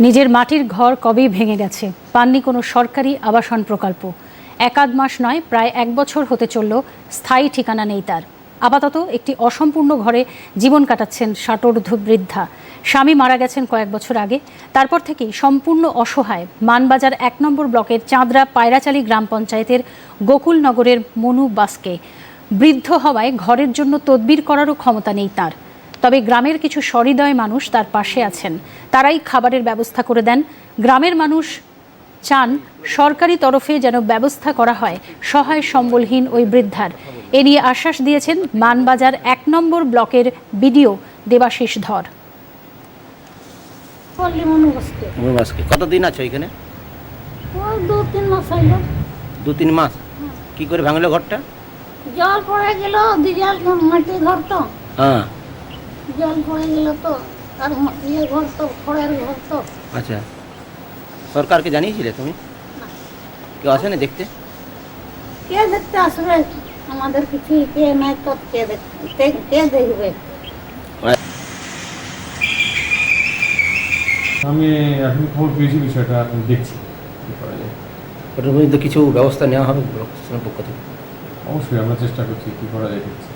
নিজের মাটির ঘর কবেই ভেঙে গেছে? পাননি কোনো সরকারি আবাসন প্রকল্প। একাধ মাস নয়, প্রায় এক বছর হতে চলল, স্থায়ী ঠিকানা নেই তার। আপাতত একটি অসম্পূর্ণ ঘরে জীবন কাটাচ্ছেন ষাটোর্ধ বৃদ্ধা। স্বামী মারা গেছেন কয়েক বছর আগে। তারপর থেকেই সম্পূর্ণ অসহায়। মানবাজার এক নম্বর ব্লকের চাঁদরা পায়রাচালি গ্রাম পঞ্চায়েতের গোকুলনগরের মনু বাসকে। বৃদ্ধ হওয়ায় ঘরের জন্য তদবির করারও ক্ষমতা নেই তার। তবে গ্রামের কিছু সহৃদয় মানুষ তার পাশে আছেন। তারাই খাবারের ব্যবস্থা করে দেন। গ্রামের মানুষ চান সরকারি তরফে যেন ব্যবস্থা করা হয় সহায় সম্বলহীন ওই বৃদ্ধার। এ নিয়ে আশ্বাস দিয়েছেন মানবাজার এক নম্বর ব্লকের বিডিও দেবাশিস ধর। কতদিন আছো এখানে? দু তিন মাস দু তিন মাস? কি করে ভাঙলো ঘরটা? জল পড়ে গেল দিজাল মাটি ঘর তো। হ্যাঁ। জল পড়ে গেল তো আর ইয়ে ঘর তো খড়ের ঘর তো। আচ্ছা সরকারকে জানিয়েছিলে তুমি? কেউ আসেনি দেখতে? কে দেখতে আসবে? আমাদের কিছু কে নাই তো কে দেখ- কে- কে দেখবে? আমি এখন খবর পেয়েছি বিষয়টা এখন দেখছি কী করা যায়। ওটার মধ্যে কিছু ব্যবস্থা নেওয়া হবে ব্লক পক্ষ থেকে? অবশ্যই আমরা চেষ্টা করছি কী করা যায় দেখছি।